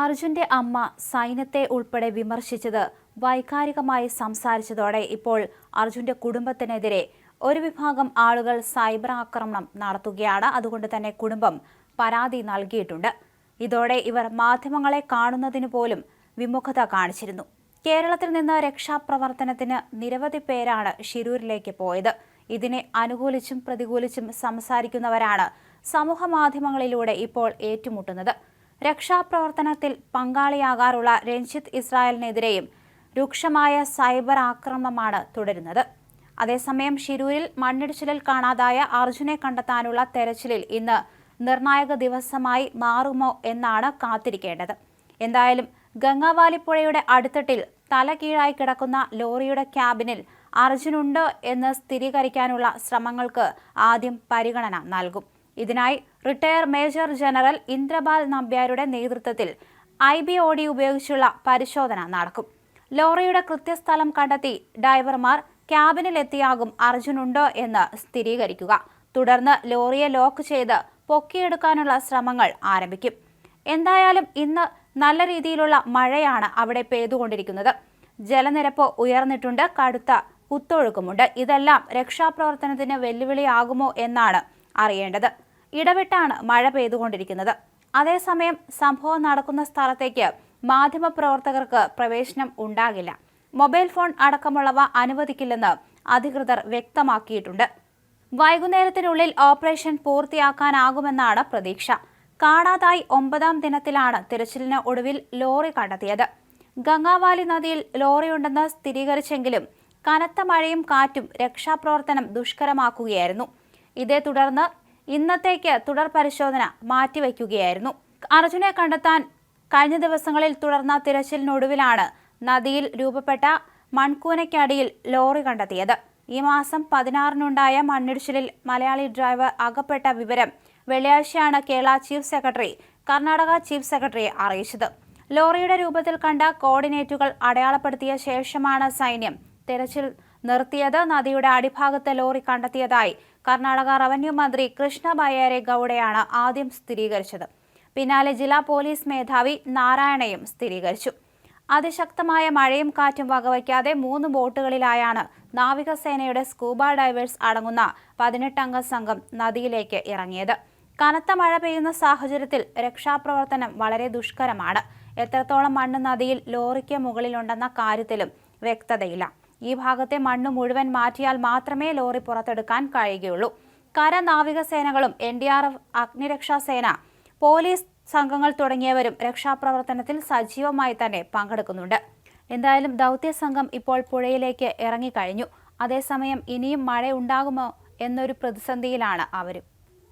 അർജുന്റെ അമ്മ സൈന്യത്തെ ഉൾപ്പെടെ വിമർശിച്ചത് വൈകാരികമായി സംസാരിച്ചതോടെ ഇപ്പോൾ അർജുന്റെ കുടുംബത്തിനെതിരെ ഒരു വിഭാഗം ആളുകൾ സൈബർ ആക്രമണം നടത്തുകയാണ്. അതുകൊണ്ട് തന്നെ കുടുംബം പരാതി നൽകിയിട്ടുണ്ട്. ഇതോടെ ഇവർ മാധ്യമങ്ങളെ കാണുന്നതിന് പോലും വിമുഖത കാണിച്ചിരുന്നു. കേരളത്തിൽ നിന്ന് രക്ഷാപ്രവർത്തനത്തിന് നിരവധി പേരാണ് ഷിരൂരിലേക്ക് പോയത്. ഇതിനെ അനുകൂലിച്ചും പ്രതികൂലിച്ചും സംസാരിക്കുന്നവരാണ് സമൂഹ മാധ്യമങ്ങളിലൂടെ ഇപ്പോൾ ഏറ്റുമുട്ടുന്നത്. രക്ഷാപ്രവർത്തനത്തിൽ പങ്കാളിയാകാറുള്ള രഞ്ജിത്ത് ഇസ്രായേലിനെതിരെയും രൂക്ഷമായ സൈബർ ആക്രമണമാണ് തുടരുന്നത്. അതേസമയം ഷിരൂരിൽ മണ്ണിടിച്ചിലിൽ കാണാതായ അർജുനെ കണ്ടെത്താനുള്ള തെരച്ചിലിൽ ഇന്ന് നിർണായക ദിവസമായി മാറുമോ എന്നാണ് കാത്തിരിക്കേണ്ടത്. എന്തായാലും ഗംഗാവാലിപ്പുഴയുടെ അടുത്തട്ടിൽ തല കീഴായി കിടക്കുന്ന ലോറിയുടെ ക്യാബിനിൽ അർജുനുണ്ട് എന്ന് സ്ഥിരീകരിക്കാനുള്ള ശ്രമങ്ങൾക്ക് ആദ്യം പരിഗണന നൽകും. ഇതിനായി റിട്ടയർ മേജർ ജനറൽ ഇന്ദ്രപാൽ നമ്പ്യാരുടെ നേതൃത്വത്തിൽ ഐ ബി ഒ ഡി ഉപയോഗിച്ചുള്ള പരിശോധന നടക്കും. ലോറിയുടെ കൃത്യസ്ഥലം കണ്ടെത്തി ഡ്രൈവർമാർ ക്യാബിനിലെത്തിയാകും അർജുനുണ്ടോ എന്ന് സ്ഥിരീകരിക്കുക. തുടർന്ന് ലോറിയെ ലോക്ക് ചെയ്ത് പൊക്കിയെടുക്കാനുള്ള ശ്രമങ്ങൾ ആരംഭിക്കും. എന്തായാലും ഇന്ന് നല്ല രീതിയിലുള്ള മഴയാണ് അവിടെ പെയ്തുകൊണ്ടിരിക്കുന്നത്. ജലനിരപ്പ് ഉയർന്നിട്ടുണ്ട് കടുത്ത കുത്തൊഴുക്കുമുണ്ട്. ഇതെല്ലാം രക്ഷാപ്രവർത്തനത്തിന് വെല്ലുവിളിയാകുമോ എന്നാണ് അറിയേണ്ടത്. ഇടവിട്ടാണ് മഴ പെയ്തുകൊണ്ടിരിക്കുന്നത്. അതേസമയം സംഭവം നടക്കുന്ന സ്ഥലത്തേക്ക് മാധ്യമപ്രവർത്തകർക്ക് പ്രവേശനം ഉണ്ടാകില്ല. മൊബൈൽ ഫോൺ അടക്കമുള്ളവ അനുവദിക്കില്ലെന്ന് അധികൃതർ വ്യക്തമാക്കിയിട്ടുണ്ട്. വൈകുന്നേരത്തിനുള്ളിൽ ഓപ്പറേഷൻ പൂർത്തിയാക്കാനാകുമെന്നാണ് പ്രതീക്ഷ. കാണാതായി ഒമ്പതാം ദിനത്തിലാണ് തിരച്ചിലിന് ഒടുവിൽ ലോറി കണ്ടെത്തിയത്. ഗംഗാവാലി നദിയിൽ ലോറിയുണ്ടെന്ന് സ്ഥിരീകരിച്ചെങ്കിലും കനത്ത മഴയും കാറ്റും രക്ഷാപ്രവർത്തനം ദുഷ്കരമാക്കുകയായിരുന്നു. ഇതേ തുടർന്ന് ഇന്നത്തേക്ക് തുടർ പരിശോധന മാറ്റിവെക്കുകയായിരുന്നു. അർജുനെ കണ്ടെത്താൻ കഴിഞ്ഞ ദിവസങ്ങളിൽ തുടർന്ന തിരച്ചിലിനൊടുവിലാണ് നദിയിൽ രൂപപ്പെട്ട മൺകൂനയ്ക്കടിയിൽ ലോറി കണ്ടെത്തിയത്. ഈ മാസം പതിനാറിനുണ്ടായ മണ്ണിടിച്ചിലിൽ മലയാളി ഡ്രൈവർ അകപ്പെട്ട വിവരം വെള്ളിയാഴ്ചയാണ് Kerala chief secretary Karnataka chief സെക്രട്ടറിയെ അറിയിച്ചത്. ലോറിയുടെ രൂപത്തിൽ കണ്ട കോർഡിനേറ്റുകൾ അടയാളപ്പെടുത്തിയ ശേഷമാണ് സൈന്യം തെരച്ചിൽ നിർത്തിയത് നദിയുടെ അടിഭാഗത്ത് ലോറി കണ്ടെത്തിയതായി കർണാടക റവന്യൂ മന്ത്രി കൃഷ്ണ ബയ്യാരെ ഗൌഡയാണ് ആദ്യം സ്ഥിരീകരിച്ചത്. പിന്നാലെ ജില്ലാ പോലീസ് മേധാവി നാരായണയും സ്ഥിരീകരിച്ചു. അതിശക്തമായ മഴയും കാറ്റും വകവയ്ക്കാതെ മൂന്ന് ബോട്ടുകളിലായാണ് നാവികസേനയുടെ സ്കൂബ ഡൈവേഴ്സ് അടങ്ങുന്ന പതിനെട്ടംഗ സംഘം നദിയിലേക്ക് ഇറങ്ങിയത്. കനത്ത മഴ പെയ്യുന്ന സാഹചര്യത്തിൽ രക്ഷാപ്രവർത്തനം വളരെ ദുഷ്കരമാണ്. എത്രത്തോളം മണ്ണ് നദിയിൽ ലോറിക്ക് മുകളിലുണ്ടെന്ന കാര്യത്തിലും വ്യക്തതയില്ല. ഈ ഭാഗത്തെ മണ്ണ് മുഴുവൻ മാറ്റിയാൽ മാത്രമേ ലോറി പുറത്തെടുക്കാൻ കഴിയുകയുള്ളൂ. കര നാവികസേനകളും എൻ ഡി ആർ എഫ് അഗ്നിരക്ഷാസേന പോലീസ് സംഘങ്ങൾ തുടങ്ങിയവരും രക്ഷാപ്രവർത്തനത്തിൽ സജീവമായി തന്നെ പങ്കെടുക്കുന്നുണ്ട്. എന്തായാലും ദൗത്യ സംഘം ഇപ്പോൾ പുഴയിലേക്ക് ഇറങ്ങിക്കഴിഞ്ഞു. അതേസമയം ഇനിയും മഴ ഉണ്ടാകുമോ എന്നൊരു പ്രതിസന്ധിയിലാണ് അവരും.